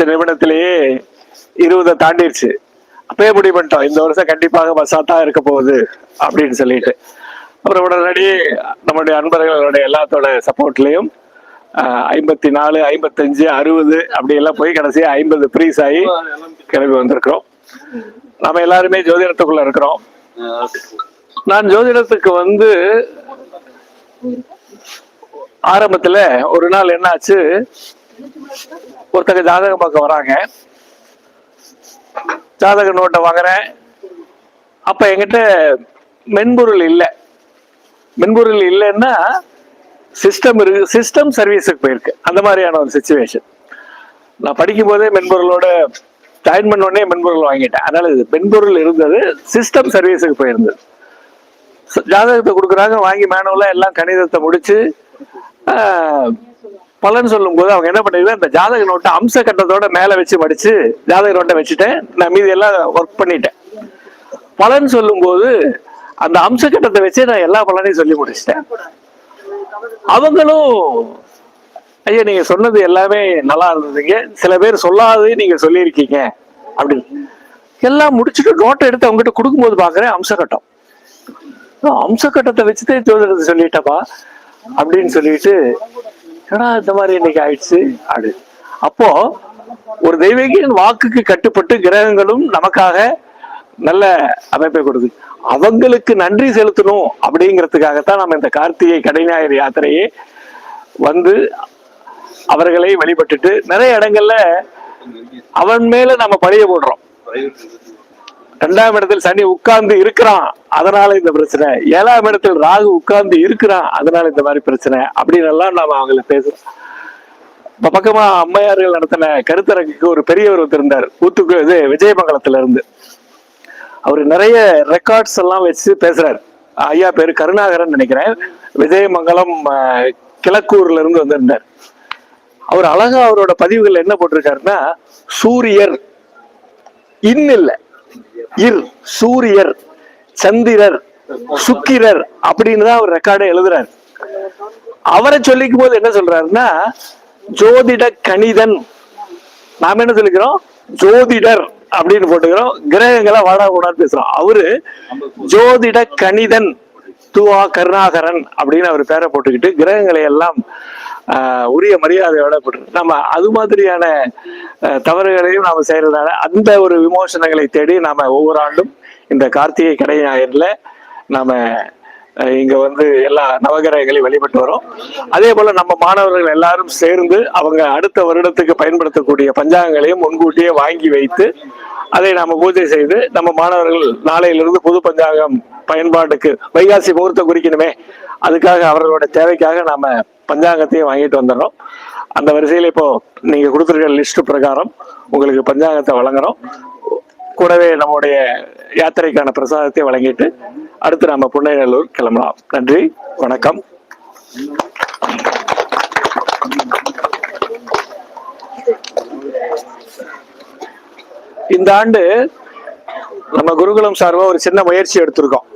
பத்து நிமிடத்திலேயே இருபதை தாண்டிடுச்சு அப்பயே முடிவு பண்ணிட்டோம். இந்த வருஷம் கண்டிப்பாக பசாத்தா இருக்க போகுது அப்படின்னு சொல்லிட்டு. அப்புறம் உடனடியே நம்முடைய அன்பர்களுடைய எல்லாத்தோட சப்போர்ட்லயும் ஐம்பத்தி நாலு ஐம்பத்தஞ்சு அறுபது அப்படி எல்லாம் போய் கடைசியா ஐம்பது ப்ரீஸ் ஆகி கிளம்பி வந்திருக்கிறோம். நம்ம எல்லாருமே ஜோதிடத்துக்குள்ள இருக்கிறோம். நான் ஜோதிடத்துக்கு வந்து ஆரம்பத்துல ஒரு நாள் என்னாச்சு? ஒருத்தங்க ஜாதகம் பார்க்க வராங்க. ஜாதக நோட்டை வாங்குறேன். அப்ப என்கிட்ட மென்பொருள் இல்லை. மென்பொருள் இல்லைன்னா சிஸ்டம் இருக்கு. சிஸ்டம் சர்வீஸுக்கு போயிருக்கு. அந்த மாதிரியான ஒரு சுச்சுவேஷன் நான் படிக்கும் போதே மென்பொருளோட ஜாயின் பண்ண உடனே மென்பொருள் வாங்கிட்டேன். அதனால இது மென்பொருள் இருந்தது சிஸ்டம் சர்வீஸுக்கு போயிருந்தது. ஜாதகத்தை கொடுக்குறாங்க வாங்கி மேனுவலாக எல்லாம் கணிதத்தை முடிச்சு பலன் சொல்லும் போது அவங்க என்ன பண்ணிருக்காங்க இந்த ஜாதக நோட்டை அம்ச கட்டத்தோட மேல வச்சு படிச்சு ஜாதக நோட்டை வச்சுட்டேன். நான் மீதி எல்லாம் ஒர்க் பண்ணிட்டேன். பலன் சொல்லும்போது அந்த அம்ச கட்டத்தை வச்சு நான் எல்லா பலனையும் சொல்லி முடிச்சிட்டேன். அவங்களும் ஐயா நீங்க சொன்னது எல்லாமே நல்லா இருந்ததுங்க. சில பேர் சொல்லாதது நீங்க சொல்லியிருக்கீங்க. அப்படின்னு. எல்லாம் முடிச்சுட்டு நோட்டை எடுத்து அவங்ககிட்ட கொடுக்கும்போது பாக்குறேன் அம்சகட்டம் நான் அம்சகட்டத்தை வச்சுட்டே ஜோதிடத்தை சொல்லிட்டப்பா. அப்படின்னு சொல்லிட்டு ஏன்னா இந்த மாதிரி இன்னைக்கு ஆயிடுச்சு? அப்படி அப்போ ஒரு தெய்வீகின் வாக்குக்கு கட்டுப்பட்டு கிரகங்களும் நமக்காக நல்ல அமைப்பை கொடுது அவங்களுக்கு நன்றி செலுத்தணும் அப்படிங்கிறதுக்காகத்தான் நம்ம இந்த கார்த்திகை கடைஞாயிறு யாத்திரையே வந்து அவர்களை வழிபட்டுட்டு நிறைய இடங்கள்ல அவன் மேல நம்ம பழிய போடுறோம். ரெண்டாம் இடத்தில் சனி உட்கார்ந்து இருக்கிறான். அதனால இந்த பிரச்சனை. ஏழாம் இடத்தில் ராகு உட்கார்ந்து இருக்கிறான். அதனால இந்த மாதிரி பிரச்சனை. அப்படின்னு எல்லாம் நாம அவங்கள பேசுறோம் இப்ப பக்கமா அம்மையார்கள் நடத்தின கருத்தரங்குக்கு ஒரு பெரியவர் ஒருத்தர் இருந்தார் ஊத்துக்கு இது விஜயமங்கலத்துல இருந்து அவர் நிறைய ரெக்கார்ட்ஸ் எல்லாம் வச்சு பேசுறாரு. ஐயா பேரு கருணாகரன் நினைக்கிறேன். விஜயமங்கலம் கிழக்கூர்ல இருந்து வந்திருந்தார். அவர் அழகா அவரோட பதிவுகள் என்ன போட்டிருக்காருன்னா சூரியர் இன் இர் சூரியர் சந்திரர் சுக்கிரர் அப்படின்னு தான் அவர் ரெக்கார்டை எழுதுறாரு. அவரை சொல்லிக்கும் போது என்ன சொல்றாருன்னா ஜோதிட கணிதன். நாம என்ன சொல்லிக்கிறோம்? ஜோதிடர் அப்படின்னு போட்டுக்கிறோம். கிரகங்களை வாடா கூடாது பேசுறோம். அவரு ஜோதிட கணிதன் துவா கருணாகரன் அப்படின்னு அவர் பேரை போட்டுக்கிட்டு கிரகங்களை எல்லாம் உரிய மரியாதையோட போட்டு நம்ம அது மாதிரியான தவறுகளையும் நாம செய்யறதுனால அந்த ஒரு விமோசனங்களை தேடி நாம ஒவ்வொரு ஆண்டும் இந்த கார்த்திகை கடை ஞாயிறுல நாம இங்க வந்து எல்லா நவகிரகங்களையும் வழிபட்டு வரோம். அதே போல நம்ம மாணவர்கள் எல்லாரும் சேர்ந்து அவங்க அடுத்த வருடத்துக்கு பயன்படுத்தக்கூடிய பஞ்சாங்கங்களையும் முன்கூட்டியே வாங்கி வைத்து அதை நாம பூஜை செய்து நம்ம மாணவர்கள் நாளையிலிருந்து புது பஞ்சாங்கம் பயன்பாட்டுக்கு வைகாசி முகூர்த்தம் குறிக்கணுமே. அதுக்காக அவர்களோட தேவைக்காக நாம பஞ்சாங்கத்தையும் வாங்கிட்டு வந்துடுறோம். அந்த வரிசையில் இப்போ நீங்க கொடுத்துருக்க லிஸ்ட் பிரகாரம் உங்களுக்கு பஞ்சாங்கத்தை வழங்குறோம். கூடவே நம்முடைய யாத்திரைக்கான பிரசாதத்தை வழங்கிட்டு அடுத்து நம்ம புன்னைநல்லூர் கிளம்பலாம். நன்றி வணக்கம். இந்த ஆண்டு நம்ம குருகுலம் சார்பாக ஒரு சின்ன முயற்சி எடுத்திருக்கோம்.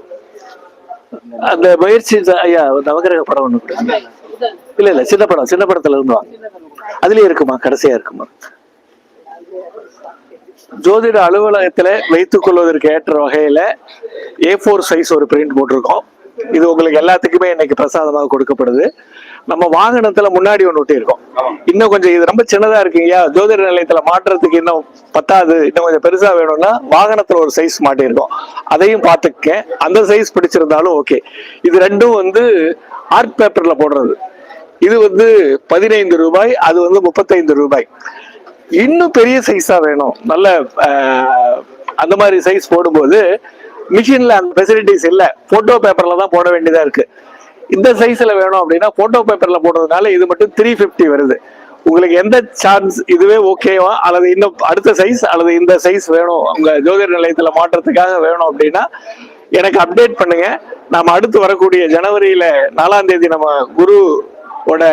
அந்த முயற்சி ச- ஐயா நவகிரக படம் ஒண்ணு கொடுங்க. இல்ல இல்ல சின்ன படம் சின்ன படத்துல இருந்து அதுலயே இருக்குமா கடைசியா இருக்குமா? ஜோதிட அலுவலகத்துல வைத்துக் கொள்வதற்கு ஏற்ற வகையில ஏ ஃபோர் சைஸ் ஒரு பிரிண்ட் போட்டிருக்கோம். இது உங்களுக்கு எல்லாத்துக்குமே இன்னைக்கு பிரசாதமாக கொடுக்கப்படுது. நம்ம வாகனத்துல முன்னாடி ஒன்று ஒட்டியிருக்கோம். இன்னும் கொஞ்சம் இது ரொம்ப சின்னதா இருக்குங்கய்யா? ஜோதிட நிலையத்துல மாற்றுறதுக்கு இன்னும் பத்தாது இன்னும் கொஞ்சம் பெருசா வேணும்னா வாகனத்துல ஒரு சைஸ் மாட்டியிருக்கோம். அதையும் பார்த்துக்க அந்த சைஸ் பிடிச்சிருந்தாலும் ஓகே இது ரெண்டும் வந்து ஆர்ட் பேப்பர்ல போடுறது. இது வந்து பதினைந்து ரூபாய் அது வந்து முப்பத்தைந்து ரூபாய். இன்னும் பெரிய சைஸா வேணும். நல்ல ஆஹ், அந்த மாதிரி சைஸ் போடும்போது மிஷின்ல அந்த ஃபெசிலிட்டிஸ் இல்ல. போட்டோ பேப்பர்ல தான் போட வேண்டியதா இருக்கு. இந்த சைஸ்ல வேணும் அப்படின்னா போட்டோ பேப்பர்ல போடுறதுனால இது மட்டும் த்ரீ ஃபிஃப்டி வருது. உங்களுக்கு எந்த சான்ஸ் இதுவே ஓகேவா அல்லது இன்னும் அடுத்த சைஸ் அல்லது இந்த சைஸ் வேணும்? உங்க ஜோதிட நிலையத்துல மாற்றத்துக்காக வேணும் அப்படின்னா எனக்கு அப்டேட் பண்ணுங்க. நாம அடுத்து வரக்கூடிய ஜனவரியில நாலாம் தேதி நம்ம குருவோட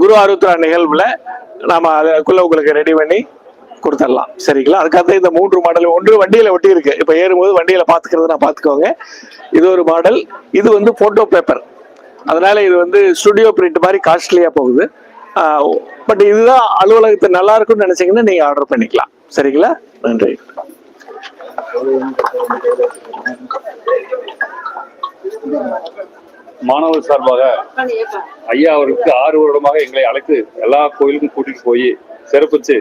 குரு ஆருத்ரா நிகழ்வுல நாம அதுக்குள்ள உங்களுக்கு ரெடி பண்ணி கொடுத்துடலாம். சரிங்களா? அதுக்காக இந்த மூன்று மாடல் ஒன்று வண்டியில ஒட்டி இருக்கு. இப்ப ஏறும்போது வண்டியில பாத்துக்கிறது நான் பாத்துக்கோங்க. இது ஒரு மாடல். இது வந்து போட்டோ பேப்பர் அதனால இது வந்து ஸ்டுடியோ பிரிண்ட் மாதிரி காஸ்ட்லியா போகுது. பட் இதுதான் அலுவலகத்தை நல்லா இருக்கும்னு நினைச்சீங்கன்னா நீங்க ஆர்டர் பண்ணிக்கலாம். சரிங்களா? நன்றி. மாணவர் சார்பாக ஐயா அவருக்கு ஆறு வருடமாக எங்களை அழைத்து எல்லா கோயிலுக்கும் கூட்டிட்டு போய் சிறப்பிச்சு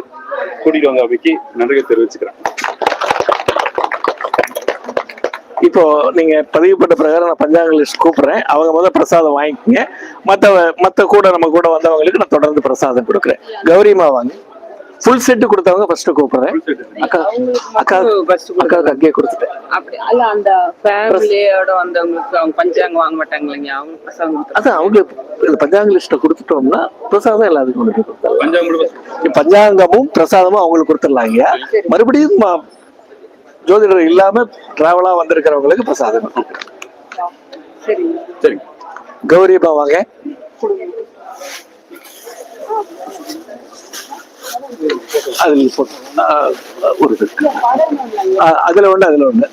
கூட்டிட்டு வந்த அவைக்கு நன்றியை தெரிவிச்சுக்கிறேன். இப்போ நீங்க பதிவு பண்ண பிரகாரம் நான் பஞ்சாங்க லிஸ்ட் கூப்பிடுறேன். அவங்க முதல்ல பிரசாதம் வாங்கிக்கோங்க. மத்த மத்த கூட நம்ம கூட வந்தவங்களுக்கு நான் தொடர்ந்து பிரசாதம் கொடுக்குறேன். கௌரிமா வாங்க. ஃபுல் செட்டு கொடுத்தவங்க ஃபர்ஸ்ட் கூப்பிடுறேன். அக்கா அக்கா அக்காவுக்கு அங்கேயே கொடுத்துட்டேன். அப்படி அல்ல அந்த ஃபேமிலியோட வந்தவங்களுக்கு அவங்க பஞ்சாங்கம் வாங்க மாட்டாங்க இல்லைங்க? அவங்க பிரசாதம். அதான் அவங்க பஞ்சாங்க லிஸ்ட்டை கொடுத்துட்டோம்னா பிரசாதம் எல்லாத்துக்கும் பஞ்சாங்கமும் பிரசாதமும் அவங்களுக்கு கொடுத்துடலாம் ஐயா மறுபடியும் ஜோதிடர் இல்லாம டிராவலா வந்திருக்கிறவங்களுக்கு பிரசாதம். சரி. கௌரிமா வாங்க. அதுல ஒரு அதுல ஒண்ணு அதுல ஒண்ணு.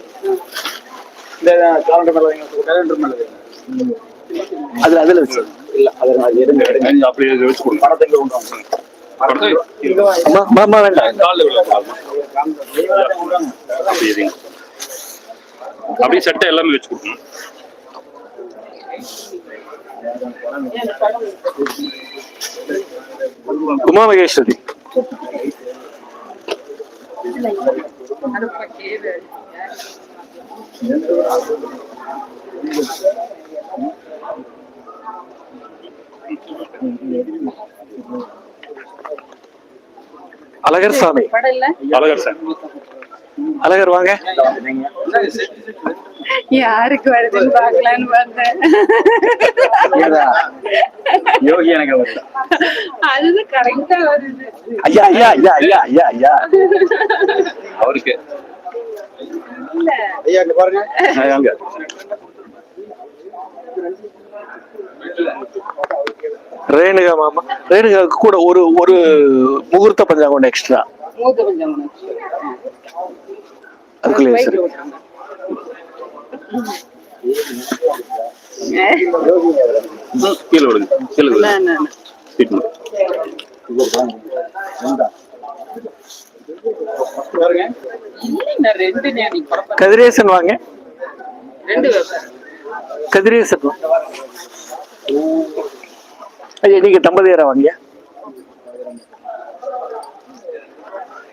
அதுல அதுல வச்சு. நீங்க அப்படியே இதை வச்சு கொடுங்க படத்தை அம்மா வேண்டாம். அப்படியே சட்டை எல்லாமே வச்சு கொடுக்கணும். உமா மகேஸ்வரி. அழகர் சாமி. அழகர் சார் அழகர் வாங்க. யாருக்கு வருதுன்னு பாக்கலான்னு பார்த்தேன். யோகி எனக்கு அதுதான் கரெக்டா வருது. ஐயா ஐயா ஐயா ஐயா ஐயா ஐயா. அவருக்கு. இல்ல. அங்க. ரேணுகா மாமா. ரேணுகாவுக்கு கூட ஒரு ஒரு முகூர்த்த பஞ்சாங்கம் எக்ஸ்ட்ரா அதுக்குள்ளே சரி. கீழே விடுங்க கீழே கதிரேசன் வாங்க. கதிரேசன். ஐயா நீங்க தம்பதியரா வாங்க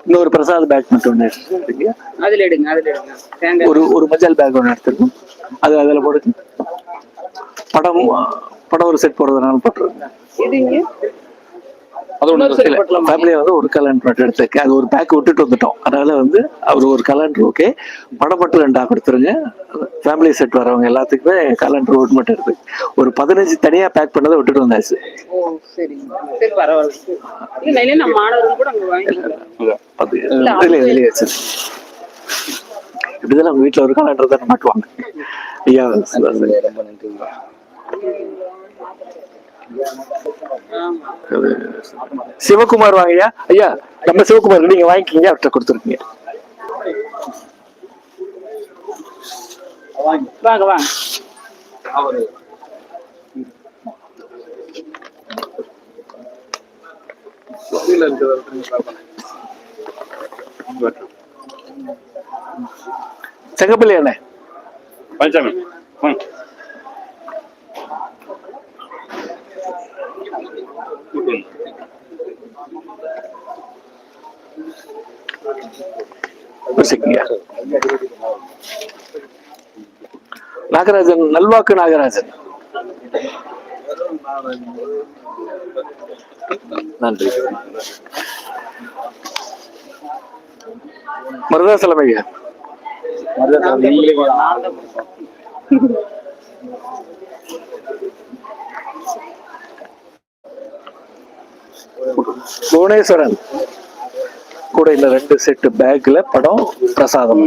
இன்னொரு பிரசாத் பேக் மட்டும் ஒன்று எடுத்துருக்கீங்க அதுல எடுங்க அதுல எடுங்க. ஒரு ஒரு மஞ்சள் பேக் ஒன்று எடுத்துருக்கோம் அது அதில் போடுங்க. படம் படம் ஒரு செட் போடுறதுனால போட்டுருங்க. அது இல்ல. ஃபேமிலியை வந்து ஒரு கலண்டர் மட்டும் எடுத்துருக்கேன் அது ஒரு பேக் விட்டுட்டு வந்துட்டோம். அதனால வந்து அவர் ஒரு கலண்டர் ஓகே படம் மட்டும் ரெண்டா கொடுத்துருங்க. ஃபேமிலி செட் வரவங்க எல்லாத்துக்குமே கலண்டர் ஒன்று மட்டும் எடுத்து ஒரு பதினஞ்சு தனியா பேக் பண்ணதை விட்டுட்டு வந்தாச்சு. இப்படிதான் நம்ம வீட்டுல ஒரு கலண்டர் தானே மாட்டுவாங்க. ஐயா ஆமா அது சிவகுமார் வாங்கய்யா? ஐயா நம்ம சிவகுமார் நீங்க வாங்கிக்கிங்க அவர்கிட்ட கொடுத்துருக்கீங்க. வாங்க வாங்க. செங்கப்பள்ளி அண்ணே பஞ்சாமி வாங்க. நாகராஜன் நல்வாக்கு நாகராஜன். நன்றி. மருதாசலம் ஐயா. புவனேஸ்வரன். கூட இந்த ரெண்டு செட்டு பேக்ல படம் பிரசாதம்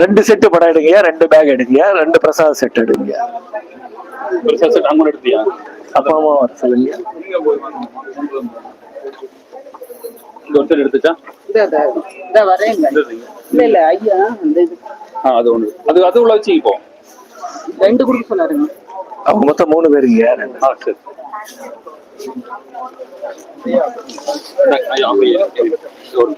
ரெண்டு செட்டு படம் எடுங்கயா ரெண்டு பேக் எடுங்கயா ரெண்டு பிரசாத செட் எடுங்கயா பெருசா set அங்க எடுத்தியா? அப்பா அம்மா வர சொல்லுங்க. ஒருத்தர் எடுத்துச்சா? இல்ல இல்ல ஐயா அது ஒண்ணு. அது அது உள்ள வச்சு இப்போ ரெண்டு கொடுக்க சொன்னாருங்க. அவங்க மொத்தம் மூணு பேருங்க அப்படியே ஒரு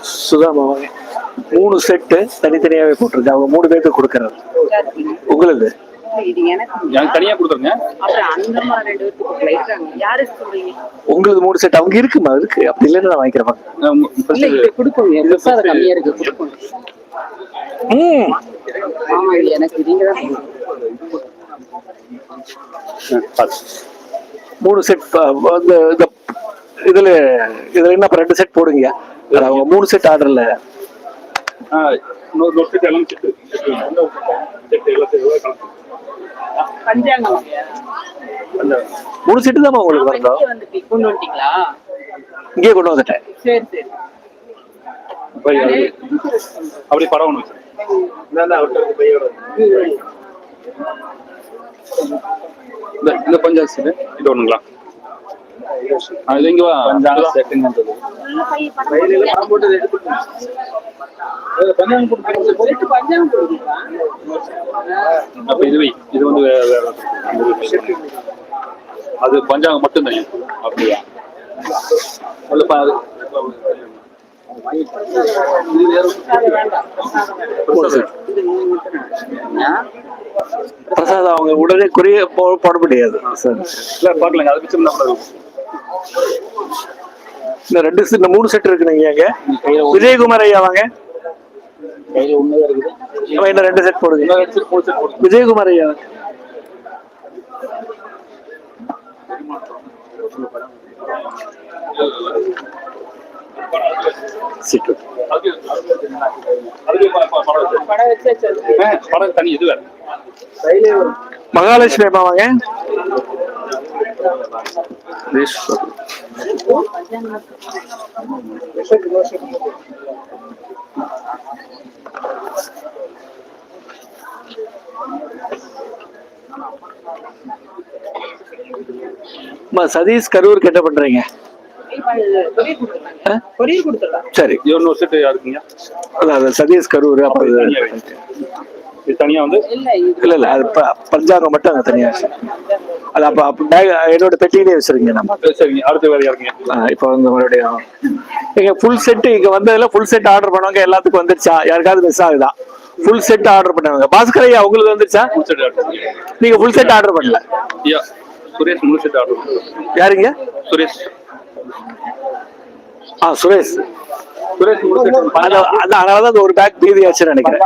சுதாமா மூணு செட்டு தனித்தனியாவே போட்டிருக்கு. அவங்க மூணு பேருக்கு கொடுக்கறது. உங்களுக்கு இது எனக்கு எனக்கு தனியா கொடுத்துருங்க அப்புறம் அந்த மாதிரி ரெண்டு பேருக்கு கொடுக்கல இருக்காங்க யாரு சொல்றீங்க உங்களுக்கு மூணு செட் அவங்க இருக்குமா இருக்கு அப்படி இல்லைன்னு நான் வாங்கிக்கிறேன் இல்ல இது கொடுக்கணும் பிரசாதம் கம்மியா இருக்கு கொடுக்கணும் ம் ஆமா இது எனக்கு நீங்க தான் பார்த்து. மூணு செட் இந்த இதுல இதுல என்ன இப்ப ரெண்டு செட் போடுங்க அவங்க மூணு செட் ஆர்டர்ல இன்னொரு செட் எல்லாம் செட்டு செட்டு எல்லாத்தையும் எல்லாம் கலந்து. பஞ்சாங்கம் அந்த மூணு செட்டு தான் உங்களுக்கு வரணும். கொண்டு வந்துட்டீங்களா? இங்கே கொண்டு வந்துட்டேன். சரி சரி. அப்படியே படம் ஒன்று இந்த பஞ்சாப் இது ஒண்ணுங்களா? ஆ, இது இங்க வா. பஞ்சாங்கம் கொடுக்குறீங்களா அப்ப இது வை. இது வந்து வேற வேற. இது. அது பஞ்சாங்கம் மட்டும் தான் அப்படியா இல்ல பா அது. பிரசாதம் அவங்க உடனே குறிய போட முடியாது. சார் இல்ல பாக்கலங்க. அது மிச்சம் நம்ம இந்த ரெண்டு இந்த மூணு செட் இருக்குங்க அங்க விஜயகுமார் ஐயா வாங்க. இன்னும் ரெண்டு செட் போடுங்க. விஜயகுமார் ஐயா. மகாலட்சுமி அம்மா வாங்க. அம்மா, சதீஷ் கரூருக்கு என்ன பண்றீங்க? சரி. இன்னொரு செட்டு யாருக்குங்க? அதான் அது சதீஷ் கரூர் அப்ப இது தனியா வந்து? இல்ல இல்ல அது ப- பஞ்சாங்கம் மட்டும் அங்க தனியா. அது அப்ப அப்ப bag என்னோட பெட்டியிலே வச்சிருங்க நம்ம. சரி, சரிங்க அடுத்து வேற ஆ, இப்போ வந்து மறுபடியும் இங்க ஃபுல் செட் இங்க வந்ததுல ஃபுல் செட் ஆர்டர் பண்ணவங்க எல்லாத்துக்கும் வந்துருச்சா? யாருக்காவது மிஸ் ஆகுதா? ஃபுல் செட் ஆர்டர் பண்ணவங்க. பாஸ்கர் ஐயா உங்களுக்கு வந்துருச்சா? நீங்க ஃபுல் செட் ஆர்டர் பண்ணல. ஐயா சுரேஷ் மூணு செட் ஆர்டர் யாருங்க? சுரேஷ். ஆ சுரேஷ். சுரேஷ் அதனாலதான் அந்த ஒரு பேக் மீதி ஆச்சுன்னு நினைக்கிறேன்.